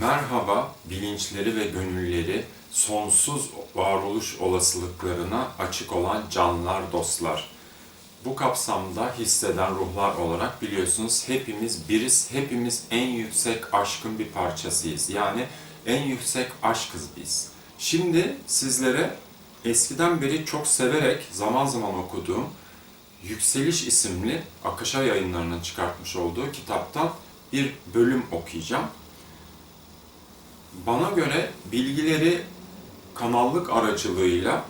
Merhaba bilinçleri ve gönülleri sonsuz varoluş olasılıklarına açık olan canlılar, dostlar. Bu kapsamda hisseden ruhlar olarak biliyorsunuz hepimiz biriz, hepimiz en yüksek aşkın bir parçasıyız. Yani en yüksek aşkız biz. Şimdi sizlere eskiden beri çok severek zaman zaman okuduğum Yükseliş isimli Akışa yayınlarının çıkartmış olduğu kitaptan bir bölüm okuyacağım. Bana göre bilgileri kanallık aracılığıyla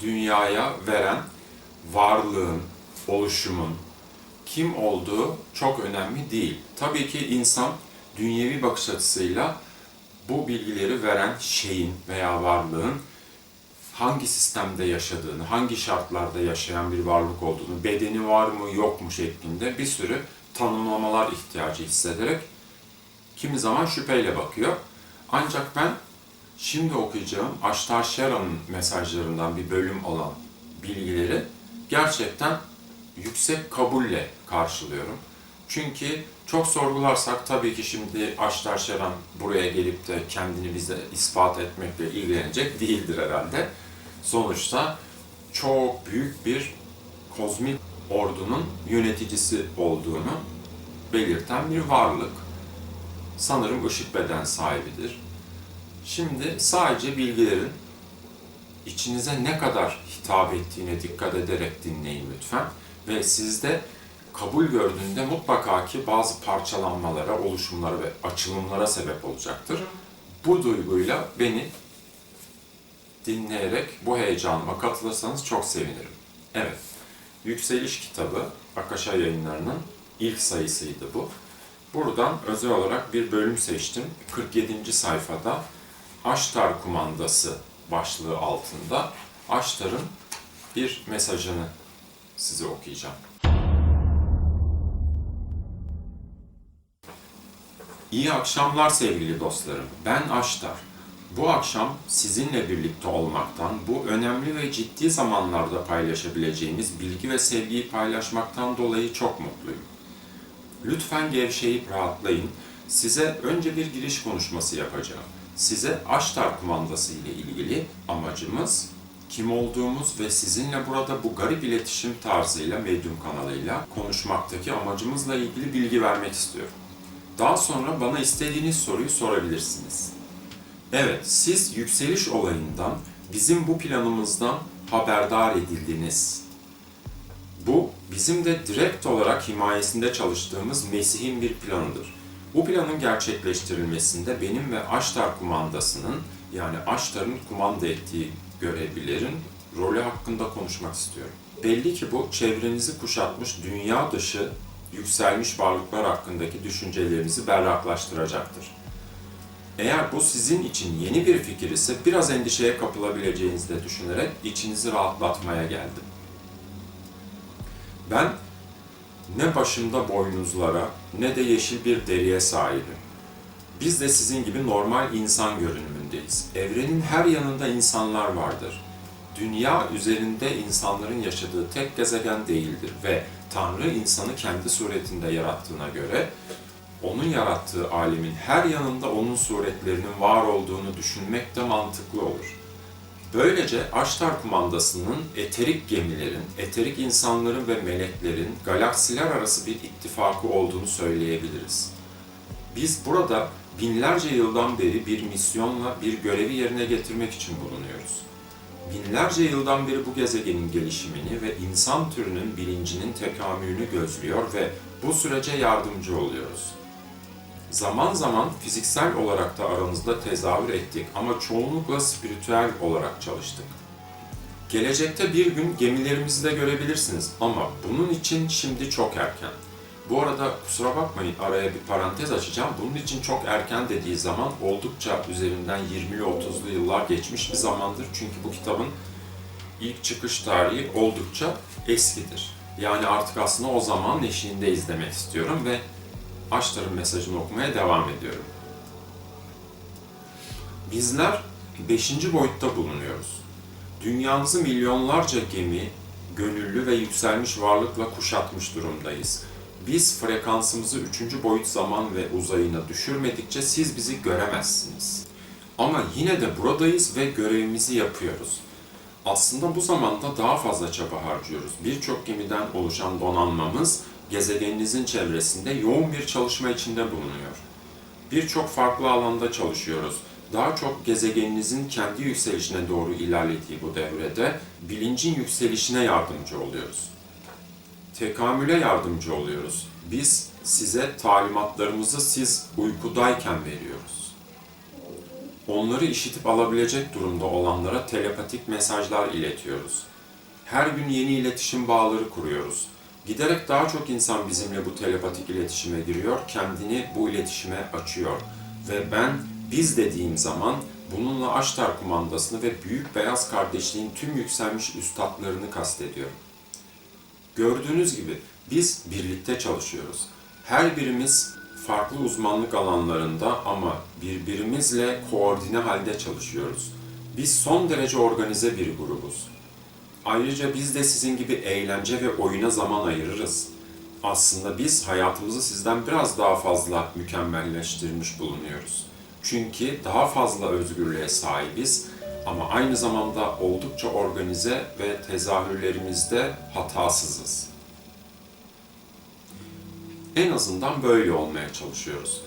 dünyaya veren varlığın, oluşumun kim olduğu çok önemli değil. Tabii ki insan dünyevi bakış açısıyla bu bilgileri veren şeyin veya varlığın hangi sistemde yaşadığını, hangi şartlarda yaşayan bir varlık olduğunu, bedeni var mı yok mu şeklinde bir sürü tanımlamalar ihtiyacı hissederek kimi zaman şüpheyle bakıyor. Ancak ben şimdi okuyacağım Ashtar Shera'nın mesajlarından bir bölüm olan bilgileri gerçekten yüksek kabulle karşılıyorum. Çünkü çok sorgularsak tabii ki şimdi Ashtar Sheran buraya gelip de kendini bize ispat etmekle ilgilenecek değildir herhalde. Sonuçta çok büyük bir kozmik ordunun yöneticisi olduğunu belirten bir varlık. Sanırım ışık beden sahibidir. Şimdi sadece bilgilerin içinize ne kadar hitap ettiğine dikkat ederek dinleyin lütfen. Ve sizde kabul gördüğünde mutlaka ki bazı parçalanmalara, oluşumlara ve açılımlara sebep olacaktır. Bu duyguyla beni dinleyerek bu heyecanıma katılırsanız çok sevinirim. Evet, Yükseliş kitabı Akasha yayınlarının ilk sayısıydı bu. Buradan özel olarak bir bölüm seçtim. 47. sayfada Aştar kumandası başlığı altında Aştar'ın bir mesajını size okuyacağım. İyi akşamlar sevgili dostlarım. Ben Aştar. Bu akşam sizinle birlikte olmaktan, bu önemli ve ciddi zamanlarda paylaşabileceğimiz bilgi ve sevgiyi paylaşmaktan dolayı çok mutluyum. Lütfen gevşeyip rahatlayın. Size önce bir giriş konuşması yapacağım. Size Aştar kumandası ile ilgili amacımız, kim olduğumuz ve sizinle burada bu garip iletişim tarzıyla, medyum kanalıyla konuşmaktaki amacımızla ilgili bilgi vermek istiyorum. Daha sonra bana istediğiniz soruyu sorabilirsiniz. Evet, siz yükseliş olayından, bizim bu planımızdan haberdar edildiniz. Bu, bizim de direkt olarak himayesinde çalıştığımız Mesih'in bir planıdır. Bu planın gerçekleştirilmesinde benim ve Aştar kumandasının, yani Aştar'ın kumanda ettiği görevlilerin rolü hakkında konuşmak istiyorum. Belli ki bu, çevrenizi kuşatmış dünya dışı yükselmiş varlıklar hakkındaki düşüncelerinizi berraklaştıracaktır. Eğer bu sizin için yeni bir fikir ise biraz endişeye kapılabileceğinizi de düşünerek içinizi rahatlatmaya geldim. Ben ne başımda boynuzlara ne de yeşil bir deriye sahibim. Biz de sizin gibi normal insan görünümündeyiz. Evrenin her yanında insanlar vardır. Dünya üzerinde insanların yaşadığı tek gezegen değildir ve Tanrı insanı kendi suretinde yarattığına göre onun yarattığı alemin her yanında onun suretlerinin var olduğunu düşünmek de mantıklı olur. Böylece Aştar kumandasının eterik gemilerin, eterik insanların ve meleklerin galaksiler arası bir ittifakı olduğunu söyleyebiliriz. Biz burada binlerce yıldan beri bir misyonla bir görevi yerine getirmek için bulunuyoruz. Binlerce yıldan beri bu gezegenin gelişimini ve insan türünün bilincinin tekamülünü gözlüyor ve bu sürece yardımcı oluyoruz. Zaman zaman fiziksel olarak da aramızda tezahür ettik ama çoğunlukla spiritüel olarak çalıştık. Gelecekte bir gün gemilerimizi de görebilirsiniz ama bunun için şimdi çok erken. Bu arada kusura bakmayın araya bir parantez açacağım. Bunun için çok erken dediği zaman oldukça üzerinden 20'li 30'lu yıllar geçmiş bir zamandır. Çünkü bu kitabın ilk çıkış tarihi oldukça eskidir. Yani artık aslında o zaman eşiğinde izlemek istiyorum ve Aştar'ın mesajını okumaya devam ediyorum. Bizler beşinci boyutta bulunuyoruz. Dünyamızı milyonlarca gemi, gönüllü ve yükselmiş varlıkla kuşatmış durumdayız. Biz frekansımızı üçüncü boyut zaman ve uzayına düşürmedikçe siz bizi göremezsiniz. Ama yine de buradayız ve görevimizi yapıyoruz. Aslında bu zamanda daha fazla çaba harcıyoruz. Birçok gemiden oluşan donanmamız gezegeninizin çevresinde yoğun bir çalışma içinde bulunuyor. Birçok farklı alanda çalışıyoruz. Daha çok gezegeninizin kendi yükselişine doğru ilerlediği bu devrede bilincin yükselişine yardımcı oluyoruz. Tekamüle yardımcı oluyoruz. Biz size talimatlarımızı siz uykudayken veriyoruz. Onları işitip alabilecek durumda olanlara telepatik mesajlar iletiyoruz. Her gün yeni iletişim bağları kuruyoruz. Giderek daha çok insan bizimle bu telepatik iletişime giriyor, kendini bu iletişime açıyor. Ve ben biz dediğim zaman bununla Aştar kumandasını ve Büyük Beyaz Kardeşliğin tüm yükselmiş üstadlarını kastediyorum. Gördüğünüz gibi biz birlikte çalışıyoruz. Her birimiz farklı uzmanlık alanlarında ama birbirimizle koordine halde çalışıyoruz. Biz son derece organize bir grubuz. Ayrıca biz de sizin gibi eğlence ve oyuna zaman ayırırız. Aslında biz hayatımızı sizden biraz daha fazla mükemmelleştirmiş bulunuyoruz. Çünkü daha fazla özgürlüğe sahibiz ama aynı zamanda oldukça organize ve tezahürlerimizde hatasızız. En azından böyle olmaya çalışıyoruz.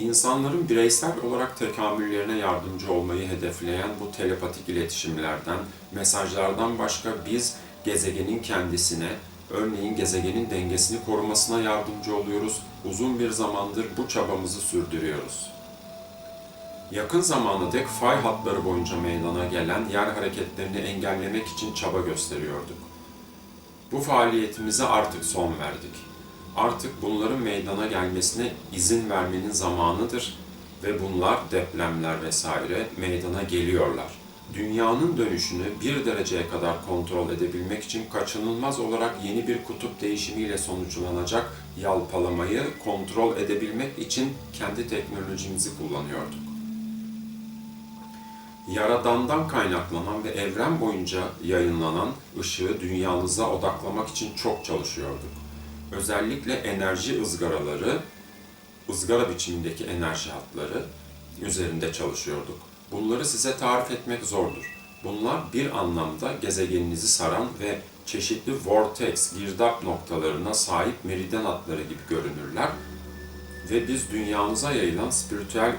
İnsanların bireysel olarak tekamüllerine yardımcı olmayı hedefleyen bu telepatik iletişimlerden, mesajlardan başka biz gezegenin kendisine, örneğin gezegenin dengesini korumasına yardımcı oluyoruz. Uzun bir zamandır bu çabamızı sürdürüyoruz. Yakın zamana dek fay hatları boyunca meydana gelen yer hareketlerini engellemek için çaba gösteriyorduk. Bu faaliyetimize artık son verdik. Artık bunların meydana gelmesine izin vermenin zamanıdır ve bunlar depremler vesaire meydana geliyorlar. Dünyanın dönüşünü bir dereceye kadar kontrol edebilmek için kaçınılmaz olarak yeni bir kutup değişimiyle sonuçlanacak yalpalamayı kontrol edebilmek için kendi teknolojimizi kullanıyorduk. Yaradandan kaynaklanan ve evren boyunca yayınlanan ışığı dünyanıza odaklamak için çok çalışıyorduk. Özellikle enerji ızgaraları, ızgara biçimindeki enerji hatları üzerinde çalışıyorduk. Bunları size tarif etmek zordur. Bunlar bir anlamda gezegeninizi saran ve çeşitli vortex, girdap noktalarına sahip meridyen hatları gibi görünürler ve biz dünyamıza yayılan spiritüel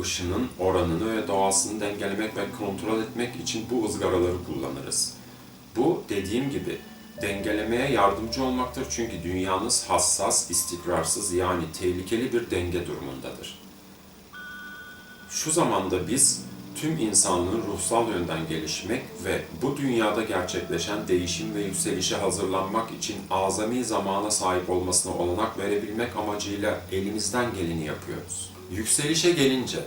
ışının oranını ve doğasını dengelemek ve kontrol etmek için bu ızgaraları kullanırız. Bu dediğim gibi dengelemeye yardımcı olmaktır çünkü dünyanız hassas, istikrarsız yani tehlikeli bir denge durumundadır. Şu zamanda biz tüm insanlığın ruhsal yönden gelişmek ve bu dünyada gerçekleşen değişim ve yükselişe hazırlanmak için azami zamana sahip olmasına olanak verebilmek amacıyla elimizden geleni yapıyoruz. Yükselişe gelince,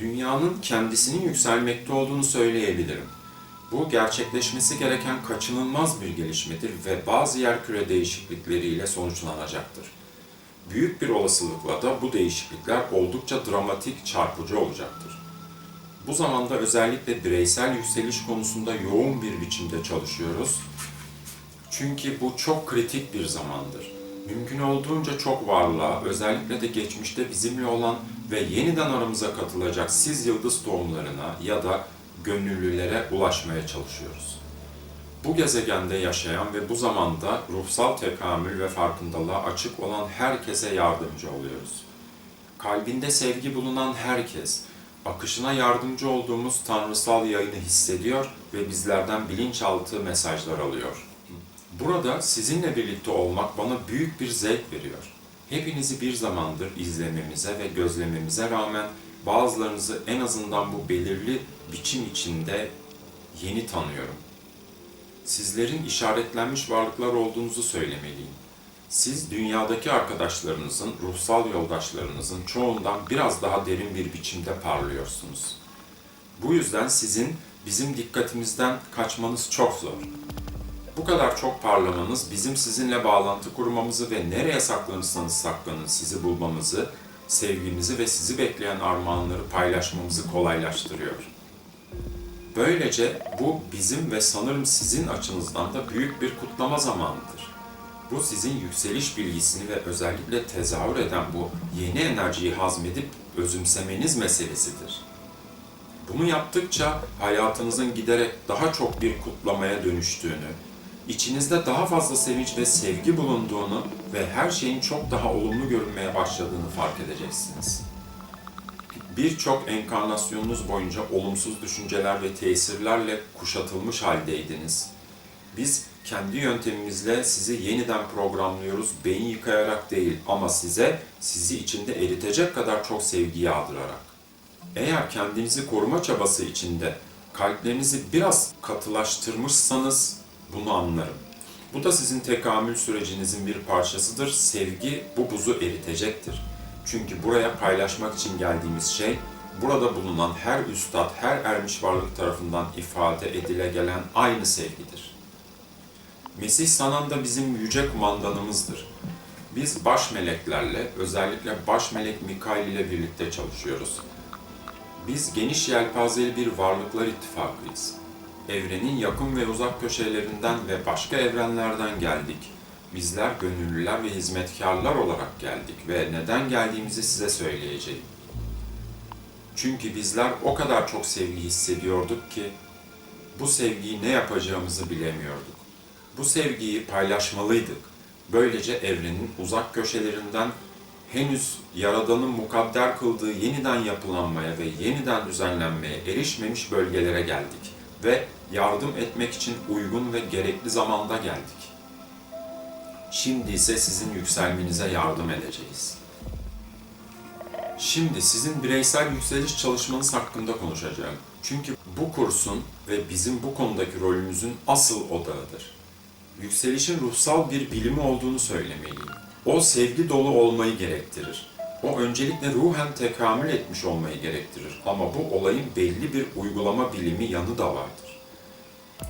dünyanın kendisinin yükselmekte olduğunu söyleyebilirim. Bu gerçekleşmesi gereken kaçınılmaz bir gelişmedir ve bazı yerküre değişiklikleriyle sonuçlanacaktır. Büyük bir olasılıkla da bu değişiklikler oldukça dramatik, çarpıcı olacaktır. Bu zamanda özellikle bireysel yükseliş konusunda yoğun bir biçimde çalışıyoruz. Çünkü bu çok kritik bir zamandır. Mümkün olduğunca çok varlığa, özellikle de geçmişte bizimle olan ve yeniden aramıza katılacak siz yıldız tohumlarına ya da gönüllülere ulaşmaya çalışıyoruz. Bu gezegende yaşayan ve bu zamanda ruhsal tekamül ve farkındalığa açık olan herkese yardımcı oluyoruz. Kalbinde sevgi bulunan herkes, akışına yardımcı olduğumuz tanrısal yayını hissediyor ve bizlerden bilinçaltı mesajlar alıyor. Burada sizinle birlikte olmak bana büyük bir zevk veriyor. Hepinizi bir zamandır izlememize ve gözlememize rağmen bazılarınızı en azından bu belirli biçim içinde yeni tanıyorum. Sizlerin işaretlenmiş varlıklar olduğunuzu söylemeliyim. Siz dünyadaki arkadaşlarınızın, ruhsal yoldaşlarınızın çoğundan biraz daha derin bir biçimde parlıyorsunuz. Bu yüzden sizin bizim dikkatimizden kaçmanız çok zor. Bu kadar çok parlamanız bizim sizinle bağlantı kurmamızı ve nereye saklanırsanız saklanın sizi bulmamızı, sevgimizi ve sizi bekleyen armağanları paylaşmamızı kolaylaştırıyor. Böylece bu bizim ve sanırım sizin açınızdan da büyük bir kutlama zamanıdır. Bu sizin yükseliş bilgisini ve özellikle tezahür eden bu yeni enerjiyi hazmedip özümsemeniz meselesidir. Bunu yaptıkça hayatınızın giderek daha çok bir kutlamaya dönüştüğünü, içinizde daha fazla sevinç ve sevgi bulunduğunu ve her şeyin çok daha olumlu görünmeye başladığını fark edeceksiniz. Birçok enkarnasyonunuz boyunca olumsuz düşünceler ve tesirlerle kuşatılmış haldeydiniz. Biz kendi yöntemimizle sizi yeniden programlıyoruz, beyin yıkayarak değil ama size sizi içinde eritecek kadar çok sevgi yağdırarak. Eğer kendinizi koruma çabası içinde kalplerinizi biraz katılaştırmışsanız bunu anlarım. Bu da sizin tekamül sürecinizin bir parçasıdır. Sevgi bu buzu eritecektir. Çünkü buraya paylaşmak için geldiğimiz şey, burada bulunan her üstad, her ermiş varlık tarafından ifade edile gelen aynı sevgidir. Mesih Sanan da bizim yüce kumandanımızdır. Biz baş meleklerle, özellikle baş melek Mikail ile birlikte çalışıyoruz. Biz geniş yelpazeli bir varlıklar ittifakıyız. Evrenin yakın ve uzak köşelerinden ve başka evrenlerden geldik. Bizler gönüllüler ve hizmetkarlar olarak geldik ve neden geldiğimizi size söyleyeceğim. Çünkü bizler o kadar çok sevgi hissediyorduk ki bu sevgiyi ne yapacağımızı bilemiyorduk. Bu sevgiyi paylaşmalıydık. Böylece evrenin uzak köşelerinden henüz Yaradan'ın mukadder kıldığı yeniden yapılanmaya ve yeniden düzenlenmeye erişmemiş bölgelere geldik ve yardım etmek için uygun ve gerekli zamanda geldik. Şimdi ise sizin yükselmenize yardım edeceğiz. Şimdi sizin bireysel yükseliş çalışmanız hakkında konuşacağım. Çünkü bu kursun ve bizim bu konudaki rolümüzün asıl odağıdır. Yükselişin ruhsal bir bilimi olduğunu söylemeliyim. O sevgi dolu olmayı gerektirir. O öncelikle ruhen tekamül etmiş olmayı gerektirir. Ama bu olayın belli bir uygulama bilimi yanı da vardır.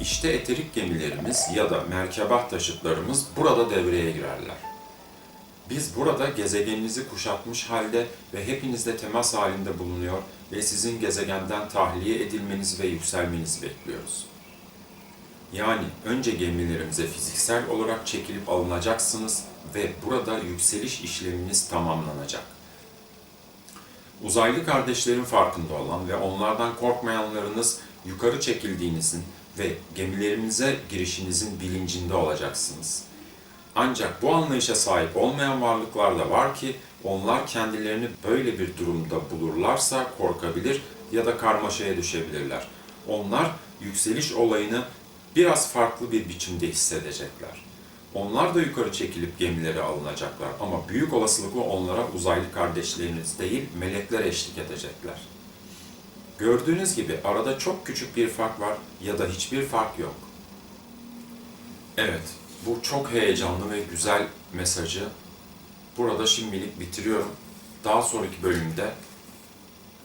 İşte eterik gemilerimiz ya da merkebah taşıtlarımız burada devreye girerler. Biz burada gezegeninizi kuşatmış halde ve hepinizle temas halinde bulunuyor ve sizin gezegenden tahliye edilmeniz ve yükselmenizi bekliyoruz. Yani önce gemilerimize fiziksel olarak çekilip alınacaksınız ve burada yükseliş işleminiz tamamlanacak. Uzaylı kardeşlerin farkında olan ve onlardan korkmayanlarınız yukarı çekildiğinizin ve gemilerimize girişinizin bilincinde olacaksınız. Ancak bu anlayışa sahip olmayan varlıklar da var ki onlar kendilerini böyle bir durumda bulurlarsa korkabilir ya da karmaşaya düşebilirler. Onlar yükseliş olayını biraz farklı bir biçimde hissedecekler. Onlar da yukarı çekilip gemilere alınacaklar ama büyük olasılıkla onlara uzaylı kardeşleriniz değil melekler eşlik edecekler. Gördüğünüz gibi arada çok küçük bir fark var ya da hiçbir fark yok. Evet, bu çok heyecanlı ve güzel mesajı burada şimdilik bitiriyorum. Daha sonraki bölümde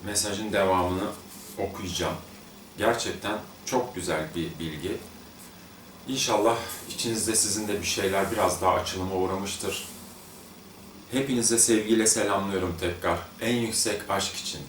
mesajın devamını okuyacağım. Gerçekten çok güzel bir bilgi. İnşallah içinizde sizin de bir şeyler biraz daha açılıma uğramıştır. Hepinize sevgiyle selamlıyorum tekrar. En yüksek aşk için.